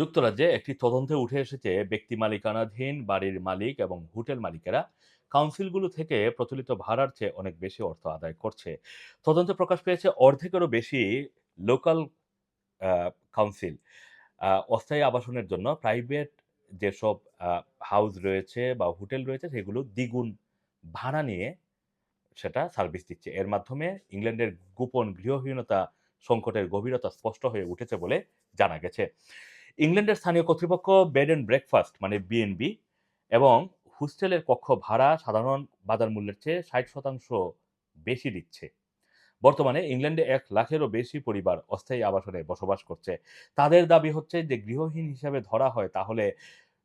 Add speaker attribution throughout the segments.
Speaker 1: যুক্তরাজ্যে একটি তদন্তে উঠে এসেছে ব্যক্তি মালিকানাধীন বাড়ির মালিক এবং হোটেল মালিকেরা। কাউন্সিলগুলো থেকে প্রচলিত ভাড়ার চেয়ে অনেক বেশি অর্থ আদায় করছে। তদন্তে প্রকাশ পেয়েছে অর্ধেকেরও বেশি লোকাল কাউন্সিল। অস্থায়ী আবাসনের জন্য প্রাইভেট যেসব হাউস রয়েছে বা হোটেল রয়েছে সেগুলো দ্বিগুণ ভাড়া নিয়ে সেটা সার্ভিস দিচ্ছে। এর মাধ্যমে ইংল্যান্ডের গোপন গৃহহীনতা সংকটের গভীরতা স্পষ্ট হয়ে উঠেছে বলে জানা গেছে। ইংল্যান্ডের স্থানীয় কর্তৃপক্ষ বেড অ্যান্ড ব্রেকফাস্ট মানে বিএনবি এবং হোস্টেলের কক্ষ ভাড়া সাধারণ বাজার মূল্যের চেয়ে ষাট শতাংশ বেশি দিচ্ছে। বর্তমানে ইংল্যান্ডে এক লাখেরও বেশি পরিবার অস্থায়ী আবাসনে বসবাস করছে। তাদের দাবি হচ্ছে যে, গৃহহীন হিসাবে ধরা হয়, তাহলে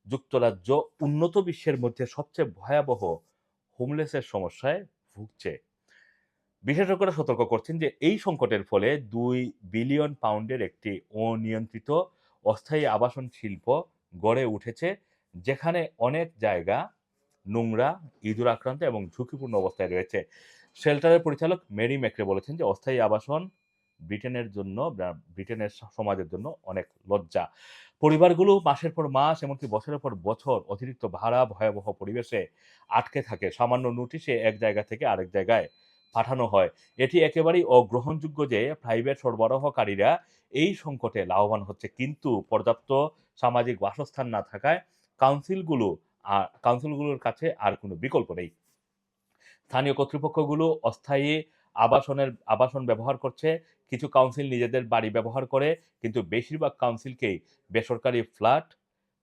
Speaker 1: যুক্তরাজ্য উন্নত বিশ্বের মধ্যে সবচেয়ে ভয়াবহ হোমলেসের সমস্যায় ভুগছে। বিশেষজ্ঞরা সতর্ক করছেন যে, এই সংকটের ফলে দুই বিলিয়ন পাউন্ডের একটি অনিয়ন্ত্রিত অস্থায়ী আবাসন শিল্প গড়ে উঠেছে, যেখানে অনেক জায়গা নোংরা, ইঁদুর আক্রান্ত এবং ঝুঁকিপূর্ণ অবস্থায় রয়েছে। শেল্টারের পরিচালক মেরি ম্যাক্রে বলেছেন যে, অস্থায়ী আবাসন ব্রিটেনের জন্য ব্রিটেনের সমাজের জন্য অনেক লজ্জা। পরিবারগুলো মাসের পর মাস, এমনকি বছরের পর বছর অতিরিক্ত ভাড়া, ভয়াবহ পরিবেশে আটকে থাকে। সামান্য নোটিশে এক জায়গা থেকে আরেক জায়গায় পাঠানো হয়। এটি একেবারেই অগ্রহণযোগ্য যে প্রাইভেট সরবরাহকারীরা এই সংকটে লাভবান হচ্ছে। কিন্তু পর্যাপ্ত সামাজিক বাসস্থান না থাকায় কাউন্সিলগুলো আর কাউন্সিলগুলোর কাছে আর কোনো বিকল্প নেই। স্থানীয় কর্তৃপক্ষগুলো অস্থায়ী আবাসনের, আবাসন ব্যবহার করছে। কিছু কাউন্সিল নিজেদের বাড়ি ব্যবহার করে, কিন্তু বেশিরভাগ কাউন্সিলকেই বেসরকারি ফ্ল্যাট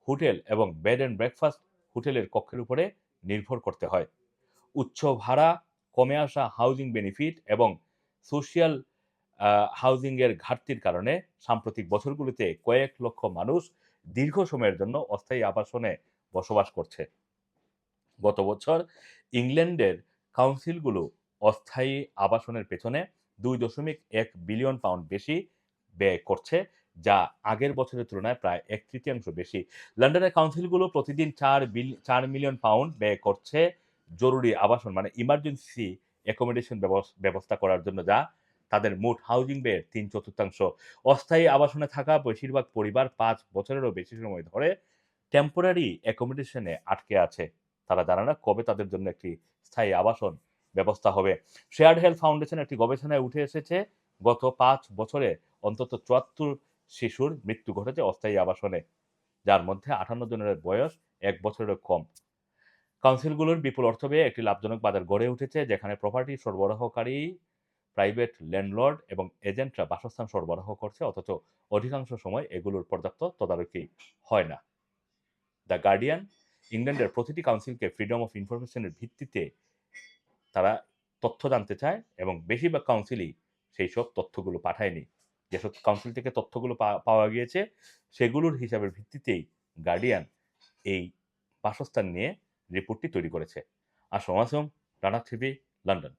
Speaker 1: হোটেল এবং বেড অ্যান্ড ব্রেকফাস্ট হোটেলের কক্ষের উপরে নির্ভর করতে হয়। উচ্চ ভাড়া কমে আসা হাউজিং বেনিফিট এবং সোশিয়াল হাউজিংয়ের ঘাটতির কারণে সাম্প্রতিক বছরগুলিতে কয়েক লক্ষ মানুষ দীর্ঘ সময়ের জন্য অস্থায়ী আবাসনে বসবাস করছে। গত বছর ইংল্যান্ডের কাউন্সিলগুলো অস্থায়ী আবাসনের পেছনে দুই দশমিক এক বিলিয়ন পাউন্ড বেশি ব্যয় করছে, যা আগের বছরের তুলনায় প্রায় এক তৃতীয়াংশ বেশি। লন্ডনের কাউন্সিলগুলো প্রতিদিন চার বিল, চার মিলিয়ন পাউন্ড ব্যয় করছে জরুরি আবাসন মানে ইমার্জেন্সি অ্যাকোমোডেশন ব্যবস্থা করার জন্য যা তাদের মোট হাউজিং ব্যয়ের তিন চতুর্থাংশ। অস্থায়ী আবাসনে থাকা বেশিরভাগ পরিবার পাঁচ বছরেরও বেশি সময় ধরে টেম্পোরারি অ্যাকোমোডেশনে আটকে আছে। তারা জানে না কবে তাদের জন্য একটি স্থায়ী আবাসন ব্যবস্থা হবে। শেয়ার হেলথ ফাউন্ডেশন একটি গবেষণায় উঠে এসেছে, গত পাঁচ বছরে অন্তত চুয়াত্তর শিশুর মৃত্যু ঘটেছে অস্থায়ী আবাসনে, যার মধ্যে আটান্ন জনের বয়স এক বছরের কম। কাউন্সিলগুলোর বিপুল অর্থ ব্যয়ে একটি লাভজনক বাজার গড়ে উঠেছে, যেখানে প্রপার্টি সরবরাহকারী প্রাইভেট ল্যান্ডলর্ড এবং এজেন্টরা বাসস্থান সরবরাহ করছে, অথচ অধিকাংশ সময় এগুলোর পর্যাপ্ত তদারকি হয় না। দ্য গার্ডিয়ান, ইংল্যান্ডের প্রতিটি কাউন্সিলকে ফ্রিডম অফ ইনফরমেশনের ভিত্তিতে তারা তথ্য জানতে চায় এবং বেশিরভাগ কাউন্সিলই সেই সব তথ্যগুলো পাঠায়নি। যেসব কাউন্সিল থেকে তথ্যগুলো পাওয়া গিয়েছে, সেগুলোর হিসাবের ভিত্তিতেই গার্ডিয়ান এই বাসস্থান নিয়ে রিপোর্টটি তৈরি করেছে। Assam Assam Rana TV London.